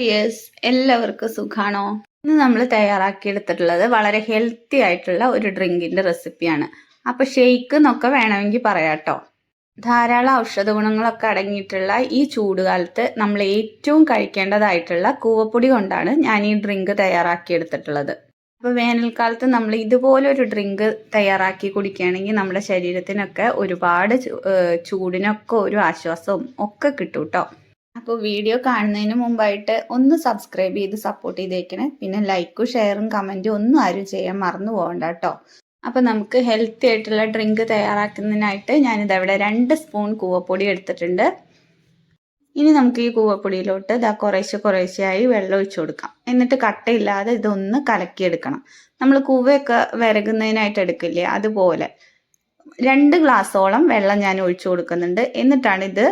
Dears എല്ലാവർക്കും സുഖാണോ? ഇന്ന് നമ്മൾ തയ്യാറാക്കി തയ്യാറാക്കിയെടുത്തിട്ടുള്ളത് വളരെ ഹെൽത്തി ആയിട്ടുള്ള ഒരു ഡ്രിങ്കിന്റെ റെസിപ്പിയാണ്. അപ്പൊ ഷെയ്ക്ക് എന്നൊക്കെ വേണമെങ്കിൽ പറയാട്ടോ. ധാരാളം ഔഷധ ഗുണങ്ങളൊക്കെ അടങ്ങിയിട്ടുള്ള ഈ ചൂടുകാലത്ത് നമ്മൾ ഏറ്റവും കഴിക്കേണ്ടതായിട്ടുള്ള കൂവപ്പൊടി കൊണ്ടാണ് ഞാൻ ഈ ഡ്രിങ്ക് തയ്യാറാക്കി തയ്യാറാക്കിയെടുത്തിട്ടുള്ളത്. അപ്പോൾ വേനൽക്കാലത്ത് നമ്മൾ ഇതുപോലെ ഒരു ഡ്രിങ്ക് തയ്യാറാക്കി കുടിക്കുകയാണെങ്കിൽ നമ്മുടെ ശരീരത്തിനൊക്കെ ഒരുപാട് ചൂടിനൊക്കെ ഒരു ആശ്വാസവും ഒക്കെ കിട്ടും കേട്ടോ അപ്പോൾ വീഡിയോ കാണുന്നതിന് മുമ്പായിട്ട് ഒന്ന് സബ്സ്ക്രൈബ് ചെയ്ത് സപ്പോർട്ട് ചെയ്തേക്കണേ. പിന്നെ ലൈക്കും ഷെയറും കമന്റും ഒന്നും ആരും ചെയ്യാൻ മറന്നു പോകണ്ട കേട്ടോ അപ്പോൾ നമുക്ക് ഹെൽത്തി ആയിട്ടുള്ള ഡ്രിങ്ക് തയ്യാറാക്കുന്നതിനായിട്ട് ഞാനിത് അവിടെ രണ്ട് സ്പൂൺ കൂവപ്പൊടി എടുത്തിട്ടുണ്ട്. ഇനി നമുക്ക് ഈ കൂവപ്പൊടിയിലോട്ട് ഇതാ കുറേശ്ശെ കുറേശ്ശെയായി വെള്ളം ഒഴിച്ചു കൊടുക്കാം. എന്നിട്ട് കട്ടയില്ലാതെ ഇതൊന്ന് കലക്കിയെടുക്കണം. നമ്മൾ കൂവയൊക്കെ വിരകുന്നതിനായിട്ട് എടുക്കില്ലേ? അതുപോലെ രണ്ട് ഗ്ലാസ്സോളം വെള്ളം ഞാൻ ഒഴിച്ചു കൊടുക്കുന്നുണ്ട്. എന്നിട്ടാണ് ഇത്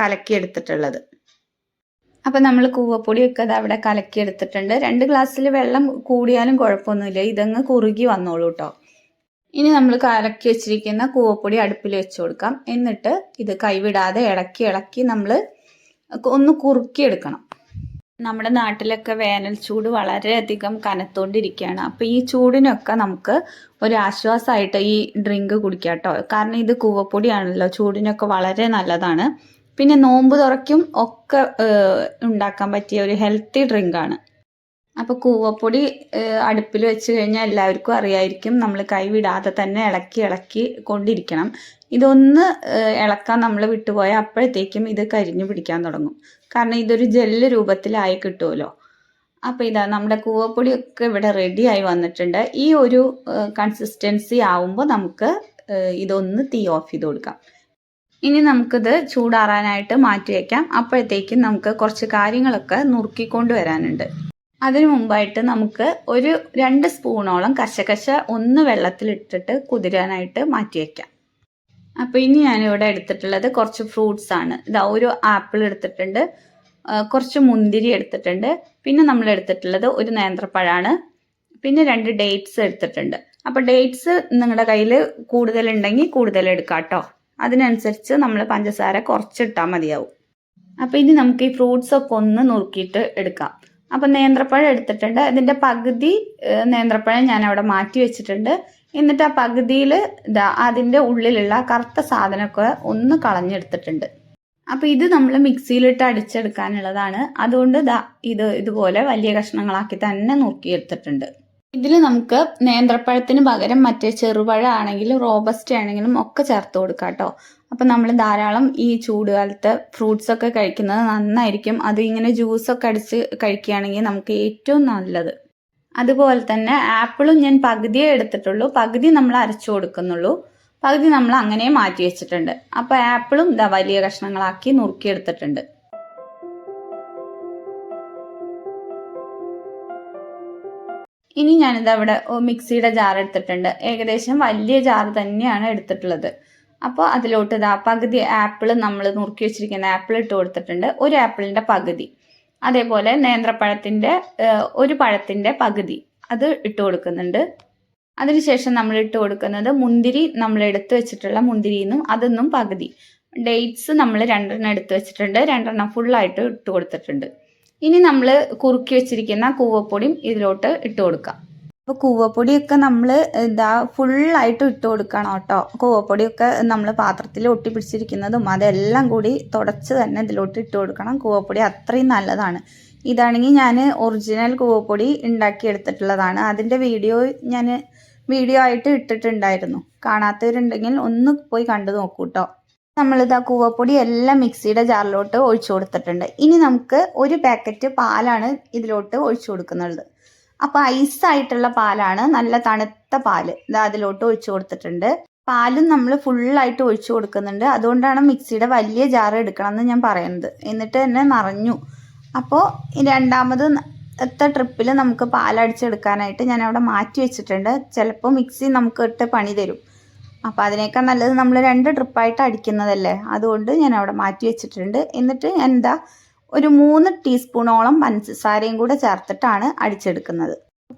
കലക്കിയെടുത്തിട്ടുള്ളത്. അപ്പം നമ്മൾ കൂവപ്പൊടിയൊക്കെ അത് അവിടെ കലക്കിയെടുത്തിട്ടുണ്ട്. രണ്ട് ഗ്ലാസ്സിൽ വെള്ളം കൂടിയാലും കുഴപ്പമൊന്നുമില്ല. ഇതങ്ങ് കുറുകി വന്നോളൂ കേട്ടോ ഇനി നമ്മൾ കലക്കി വെച്ചിരിക്കുന്ന കൂവപ്പൊടി അടുപ്പിൽ വെച്ച് കൊടുക്കാം. എന്നിട്ട് ഇത് കൈവിടാതെ ഇളക്കി ഇളക്കി നമ്മൾ ഒന്ന് കുറുക്കിയെടുക്കണം. നമ്മുടെ നാട്ടിലൊക്കെ വേനൽ ചൂട് വളരെയധികം കനത്തോണ്ടിരിക്കുകയാണ്. അപ്പോൾ ഈ ചൂടിനൊക്കെ നമുക്ക് ഒരു ആശ്വാസമായിട്ട് ഈ ഡ്രിങ്ക് കുടിക്കാം കേട്ടോ കാരണം ഇത് കൂവപ്പൊടിയാണല്ലോ. ചൂടിനൊക്കെ വളരെ നല്ലതാണ്. പിന്നെ നോമ്പ് തുറയ്ക്കും ഒക്കെ ഉണ്ടാക്കാൻ പറ്റിയ ഒരു ഹെൽത്തി ഡ്രിങ്കാണ് അപ്പോൾ കൂവപ്പൊടി അടുപ്പിൽ വെച്ച് കഴിഞ്ഞാൽ എല്ലാവർക്കും അറിയായിരിക്കും നമ്മൾ കൈവിടാതെ തന്നെ ഇളക്കി ഇളക്കി കൊണ്ടിരിക്കണം. ഇതൊന്ന് ഇളക്കാൻ നമ്മൾ വിട്ടുപോയ അപ്പോഴത്തേക്കും ഇത് കരിഞ്ഞു പിടിക്കാൻ തുടങ്ങും. കാരണം ഇതൊരു ജെല്ല് രൂപത്തിലായി കിട്ടുമല്ലോ. അപ്പോൾ ഇതാ നമ്മുടെ കൂവപ്പൊടിയൊക്കെ ഇവിടെ റെഡി ആയി വന്നിട്ടുണ്ട്. ഈ ഒരു കൺസിസ്റ്റൻസി ആവുമ്പോൾ നമുക്ക് ഇതൊന്ന് തീ ഓഫ് ചെയ്ത് കൊടുക്കാം. ഇനി നമുക്കിത് ചൂടാറാനായിട്ട് മാറ്റി വയ്ക്കാം അപ്പോഴത്തേക്കും നമുക്ക് കുറച്ച് കാര്യങ്ങളൊക്കെ നുറുക്കിക്കൊണ്ട് വരാനുണ്ട്. അതിനു മുമ്പായിട്ട് നമുക്ക് ഒരു രണ്ട് സ്പൂണോളം കശകശ ഒന്ന് വെള്ളത്തിലിട്ടിട്ട് കുതിരാനായിട്ട് മാറ്റി വയ്ക്കാം അപ്പോൾ ഇനി ഞാനിവിടെ എടുത്തിട്ടുള്ളത് കുറച്ച് ഫ്രൂട്ട്സ് ആണ്. ഇതാ ഒരു ആപ്പിൾ എടുത്തിട്ടുണ്ട്. കുറച്ച് മുന്തിരി എടുത്തിട്ടുണ്ട്. പിന്നെ നമ്മൾ എടുത്തിട്ടുള്ളത് ഒരു നേന്ത്രപ്പഴമാണ് പിന്നെ രണ്ട് ഡേറ്റ്സ് എടുത്തിട്ടുണ്ട്. അപ്പോൾ ഡേറ്റ്സ് നിങ്ങളുടെ കയ്യിൽ കൂടുതലുണ്ടെങ്കിൽ കൂടുതൽ എടുക്കാം കേട്ടോ അതിനനുസരിച്ച് നമ്മൾ പഞ്ചസാര കുറച്ചിട്ടാൽ മതിയാവും. അപ്പോൾ ഇനി നമുക്ക് ഈ ഫ്രൂട്ട്സ് ഒക്കെ ഒന്ന് നുറുക്കിയിട്ട് എടുക്കാം. അപ്പം നേന്ത്രപ്പഴം എടുത്തിട്ടുണ്ട്. അതിന്റെ പകുതി നേന്ത്രപ്പഴം ഞാൻ അവിടെ മാറ്റി വെച്ചിട്ടുണ്ട്. എന്നിട്ട് ആ പകുതിയിൽ അതിന്റെ ഉള്ളിലുള്ള കറുത്ത സാധനമൊക്കെ ഒന്ന് കളഞ്ഞെടുത്തിട്ടുണ്ട്. അപ്പോൾ ഇത് നമ്മൾ മിക്സിയിലിട്ട് അടിച്ചെടുക്കാനുള്ളതാണ്. അതുകൊണ്ട് ഇത് ഇതുപോലെ വലിയ കഷ്ണങ്ങളാക്കി തന്നെ നുറുക്കിയെടുത്തിട്ടുണ്ട്. ഇതിൽ നമുക്ക് നേന്ത്രപ്പഴത്തിന് പകരം മറ്റേ ചെറുപഴം ആണെങ്കിലും റോബസ്റ്റ് ആണെങ്കിലും ഒക്കെ ചേർത്ത് കൊടുക്കാം കേട്ടോ അപ്പം നമ്മൾ ധാരാളം ഈ ചൂടുകാലത്ത് ഫ്രൂട്ട്സ് ഒക്കെ കഴിക്കുന്നത് നന്നായിരിക്കും. അത് ഇങ്ങനെ ജ്യൂസൊക്കെ അടിച്ച് കഴിക്കുകയാണെങ്കിൽ നമുക്ക് ഏറ്റവും നല്ലത്. അതുപോലെ തന്നെ ആപ്പിളും ഞാൻ പകുതിയേ എടുത്തിട്ടുള്ളൂ. പകുതി നമ്മൾ അരച്ചു കൊടുക്കുന്നുള്ളൂ. പകുതി നമ്മൾ അങ്ങനെ മാറ്റി വെച്ചിട്ടുണ്ട്. അപ്പോൾ ആപ്പിളും വലിയ കഷ്ണങ്ങളാക്കി നുറുക്കിയെടുത്തിട്ടുണ്ട് ഇനി ഞാനിത് അവിടെ മിക്സിയുടെ ജാർ എടുത്തിട്ടുണ്ട്. ഏകദേശം വലിയ ജാർ തന്നെയാണ് എടുത്തിട്ടുള്ളത്. അപ്പോൾ അതിലോട്ട് ഇതാ പകുതി ആപ്പിൾ നമ്മൾ നുറുക്കി വെച്ചിരിക്കുന്ന ആപ്പിൾ ഇട്ട് കൊടുത്തിട്ടുണ്ട്. ഒരു ആപ്പിളിന്റെ പകുതി. അതേപോലെ നേന്ത്രപ്പഴത്തിന്റെ ഒരു പഴത്തിന്റെ പകുതി അത് ഇട്ട് കൊടുക്കുന്നുണ്ട്. അതിനുശേഷം നമ്മൾ ഇട്ട് കൊടുക്കുന്നത് മുന്തിരി നമ്മൾ എടുത്തു വെച്ചിട്ടുള്ള മുന്തിരി നിന്നും അതൊന്നും പകുതി. ഡേറ്റ്സ് നമ്മൾ രണ്ടെണ്ണം എടുത്തു വെച്ചിട്ടുണ്ട്. രണ്ടെണ്ണം ഫുള്ളായിട്ട് ഇട്ട് കൊടുത്തിട്ടുണ്ട്. ഇനി നമ്മൾ കുറുക്കി വെച്ചിരിക്കുന്ന കൂവപ്പൊടിയും ഇതിലോട്ട് ഇട്ട് കൊടുക്കാം. അപ്പോൾ കൂവപ്പൊടിയൊക്കെ നമ്മൾ എന്താ ഫുള്ളായിട്ട് ഇട്ട് കൊടുക്കണം കേട്ടോ. കൂവപ്പൊടിയൊക്കെ നമ്മൾ പാത്രത്തിൽ ഒട്ടി ഒട്ടിപ്പിടിച്ചിരിക്കുന്നതും അതെല്ലാം കൂടി തുടച്ച് തന്നെ ഇതിലോട്ട് ഇട്ട് കൊടുക്കണം. കൂവപ്പൊടി അത്രയും നല്ലതാണ്. ഇതാണെങ്കിൽ ഞാൻ ഒറിജിനൽ കൂവപ്പൊടി ഉണ്ടാക്കിയെടുത്തിട്ടുള്ളതാണ്. അതിന്റെ വീഡിയോ ഞാൻ വീഡിയോ ആയിട്ട് ഇട്ടിട്ടുണ്ടായിരുന്നു. കാണാത്തവരുണ്ടെങ്കിൽ ഒന്ന് പോയി കണ്ടു നോക്കൂ കേട്ടോ. നമ്മളിതാ കൂവപ്പൊടി എല്ലാം മിക്സിയുടെ ജാറിലോട്ട് ഒഴിച്ചു കൊടുത്തിട്ടുണ്ട്. ഇനി നമുക്ക് ഒരു പാക്കറ്റ് പാലാണ് ഇതിലോട്ട് ഒഴിച്ചു കൊടുക്കുന്നത്. അപ്പോൾ ഐസായിട്ടുള്ള പാലാണ് നല്ല തണുത്ത പാൽ ഇതാ അതിലോട്ട് ഒഴിച്ചു കൊടുത്തിട്ടുണ്ട്. പാലും നമ്മൾ ഫുള്ളായിട്ട് ഒഴിച്ചു കൊടുക്കുന്നുണ്ട്. അതുകൊണ്ടാണ് മിക്സിയുടെ വലിയ ജാർ എടുക്കണം എന്ന് ഞാൻ പറയുന്നത്. എന്നിട്ട് തന്നെ നിറഞ്ഞു. അപ്പോൾ രണ്ടാമത് എത്ര ട്രിപ്പിൽ നമുക്ക് പാലടിച്ചെടുക്കാനായിട്ട് ഞാൻ അവിടെ മാറ്റി വെച്ചിട്ടുണ്ട്. ചിലപ്പോൾ മിക്സി നമുക്ക് ഇട്ട് പണി തരും. അപ്പോൾ അതിനേക്കാൾ നല്ലത് നമ്മൾ രണ്ട് ട്രിപ്പായിട്ട് അടിക്കുന്നതല്ലേ? അതുകൊണ്ട് ഞാൻ അവിടെ മാറ്റി വെച്ചിട്ടുണ്ട്. എന്നിട്ട് എന്താ ഒരു മൂന്ന് ടീസ്പൂണോളം പഞ്ചസാരയും കൂടെ ചേർത്തിട്ടാണ് അടിച്ചെടുക്കുന്നത്.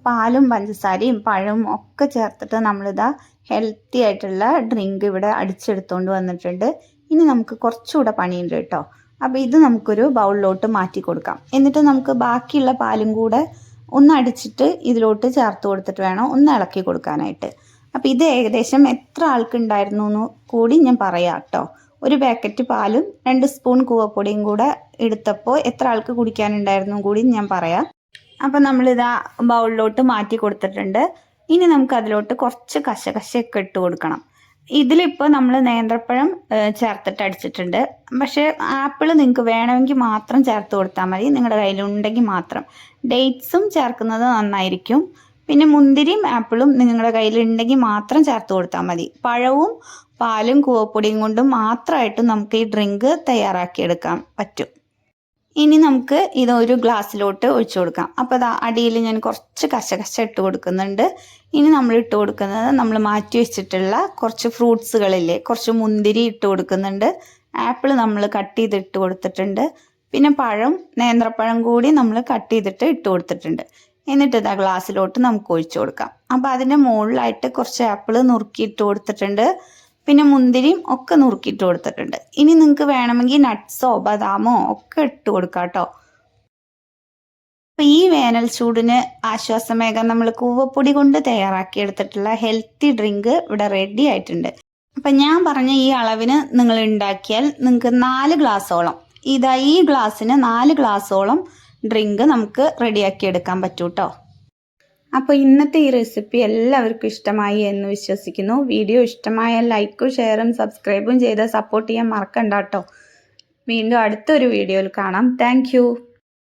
പാലും പഞ്ചസാരയും പഴവും ഒക്കെ ചേർത്തിട്ട് നമ്മളിതാ ഹെൽത്തി ആയിട്ടുള്ള ഡ്രിങ്ക് ഇവിടെ അടിച്ചെടുത്തുകൊണ്ട് വന്നിട്ടുണ്ട്. ഇനി നമുക്ക് കുറച്ചുകൂടെ പണിയുണ്ട് കേട്ടോ. അപ്പോൾ ഇത് നമുക്കൊരു ബൗളിലോട്ട് മാറ്റി കൊടുക്കാം. എന്നിട്ട് നമുക്ക് ബാക്കിയുള്ള പാലും കൂടെ ഒന്ന് അടിച്ചിട്ട് ഇതിലോട്ട് ചേർത്ത് കൊടുത്തിട്ട് വേണം ഒന്ന് ഇളക്കി കൊടുക്കാനായിട്ട്. അപ്പോൾ ഇത് ഏകദേശം എത്ര ആൾക്കുണ്ടായിരുന്നു എന്ന് കൂടി ഞാൻ പറയാം കേട്ടോ. ഒരു പാക്കറ്റ് പാലും രണ്ട് സ്പൂൺ കൂവപ്പൊടിയും കൂടെ എടുത്തപ്പോൾ എത്ര ആൾക്ക് കുടിക്കാനുണ്ടായിരുന്നു കൂടി ഞാൻ പറയാം. അപ്പം നമ്മളിതാ ബൗളിലോട്ട് മാറ്റി കൊടുത്തിട്ടുണ്ട്. ഇനി നമുക്ക് അതിലോട്ട് കുറച്ച് കശകശയൊക്കെ ഇട്ട് കൊടുക്കണം. ഇതിലിപ്പോൾ നമ്മൾ നേന്ത്രപ്പഴം ചേർത്തിട്ട് അടിച്ചിട്ടുണ്ട്. പക്ഷേ ആപ്പിൾ നിങ്ങൾക്ക് വേണമെങ്കിൽ മാത്രം ചേർത്ത് കൊടുത്താൽ മതി. നിങ്ങളുടെ കയ്യിലുണ്ടെങ്കിൽ മാത്രം. ഡേറ്റ്സും ചേർക്കുന്നത് നന്നായിരിക്കും. പിന്നെ മുന്തിരിയും ആപ്പിളും നിങ്ങളുടെ കയ്യിലുണ്ടെങ്കിൽ മാത്രം ചേർത്ത് കൊടുത്താൽ മതി. പഴവും പാലും കൂവപ്പൊടിയും കൊണ്ടും മാത്രമായിട്ട് നമുക്ക് ഈ ഡ്രിങ്ക് തയ്യാറാക്കിയെടുക്കാൻ പറ്റും. ഇനി നമുക്ക് ഇത് ഒരു ഗ്ലാസ്സിലോട്ട് ഒഴിച്ചു കൊടുക്കാം. അപ്പോൾ അതാ അടിയിൽ ഞാൻ കുറച്ച് കശകശ ഇട്ട് കൊടുക്കുന്നുണ്ട്. ഇനി നമ്മൾ ഇട്ട് കൊടുക്കുന്നത് നമ്മൾ മാറ്റി വെച്ചിട്ടുള്ള കുറച്ച് ഫ്രൂട്ട്സുകളില്ലേ കുറച്ച് മുന്തിരി ഇട്ട് കൊടുക്കുന്നുണ്ട്. ആപ്പിൾ നമ്മൾ കട്ട് ചെയ്തിട്ട് കൊടുത്തിട്ടുണ്ട്. പിന്നെ പഴം നേന്ത്രപ്പഴം കൂടി നമ്മൾ കട്ട് ചെയ്തിട്ട് ഇട്ട് കൊടുത്തിട്ടുണ്ട്. എന്നിട്ട് ആ ഗ്ലാസ്സിലോട്ട് നമുക്ക് ഒഴിച്ചു കൊടുക്കാം. അപ്പോൾ അതിന്റെ മുകളിലായിട്ട് കുറച്ച് ആപ്പിൾ നുറുക്കിയിട്ട് കൊടുത്തിട്ടുണ്ട്. പിന്നെ മുന്തിരിയും ഒക്കെ നുറുക്കിയിട്ട് കൊടുത്തിട്ടുണ്ട്. ഇനി നിങ്ങൾക്ക് വേണമെങ്കിൽ നട്ട്സോ ബദാമോ ഒക്കെ ഇട്ട് കൊടുക്കാം കേട്ടോ. അപ്പം ഈ വേനൽ ചൂടിന് ആശ്വാസമേകാൻ നമ്മൾ കൂവപ്പൊടി കൊണ്ട് തയ്യാറാക്കിയെടുത്തിട്ടുള്ള ഹെൽത്തി ഡ്രിങ്ക് ഇവിടെ റെഡി ആയിട്ടുണ്ട്. അപ്പം ഞാൻ പറഞ്ഞ ഈ അളവിന് നിങ്ങൾ ഉണ്ടാക്കിയാൽ നിങ്ങൾക്ക് നാല് ഗ്ലാസ്സോളം ഇതാ ഈ ഗ്ലാസ്സിന് നാല് ഗ്ലാസ്സോളം ഡ്രിങ്ക് നമുക്ക് റെഡിയാക്കി എടുക്കാൻ പറ്റൂ കേട്ടോ അപ്പോൾ ഇന്നത്തെ ഈ റെസിപ്പി എല്ലാവർക്കും ഇഷ്ടമായി എന്ന് വിശ്വസിക്കുന്നു. വീഡിയോ ഇഷ്ടമായ ലൈക്കും ഷെയറും സബ്സ്ക്രൈബും ചെയ്ത് സപ്പോർട്ട് ചെയ്യാൻ മറക്കണ്ട കേട്ടോ. വീണ്ടും അടുത്തൊരു വീഡിയോയിൽ കാണാം. താങ്ക്